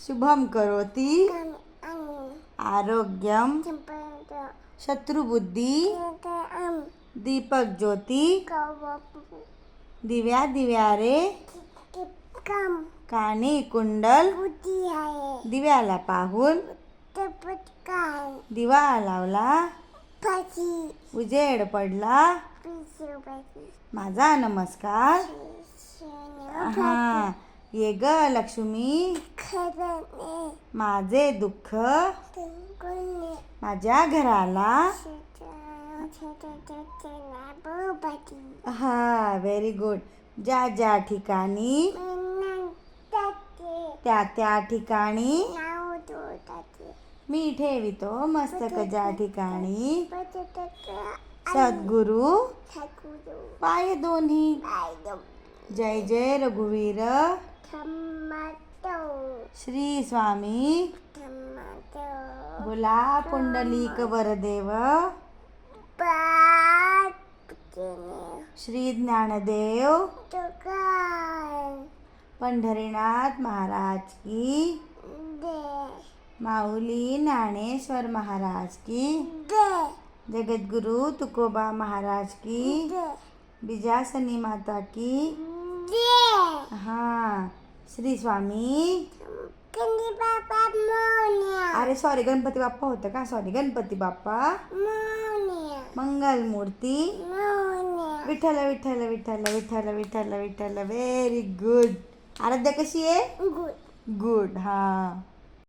शुभम करोती। आरोग्यम। शत्रुबुद्धी। दीपक ज्योती। दिव्या दिव्यारे। काम कानी कुंडल। दिव्याला पाहून। दिवा लावला। उजेड पडला। माझा नमस्कार। हा ये ग लक्ष्मी। माझे दुःख माझ्या घराला. हा व्हेरी गुड ज्या ज्या ठिकाणी त्या त्या ठिकाणी मी ठेवितो मस्तक ज्या ठिकाणी. सद्गुरु. पाय दोन्ही. जय जय रघुवीर. श्री स्वामी. बोला पुंडलिक वरदेव. श्री ज्ञानदेव. पंढरीनाथ महाराज की. माऊली ज्ञानेश्वर महाराज की. जगद्गुरु तुकोबा महाराज की. बिजासनी माता की. हा श्री स्वामी. अरे सॉरी गणपती बाप्पा होतं का? Sorry Ganpati Bappa. Monya. Mangal Murti Monya. Vitthal Vitthal Vitthal Vitthal Vitthal Vitthal. Very good Aaradhya कशी आहे? गुड गुड हा.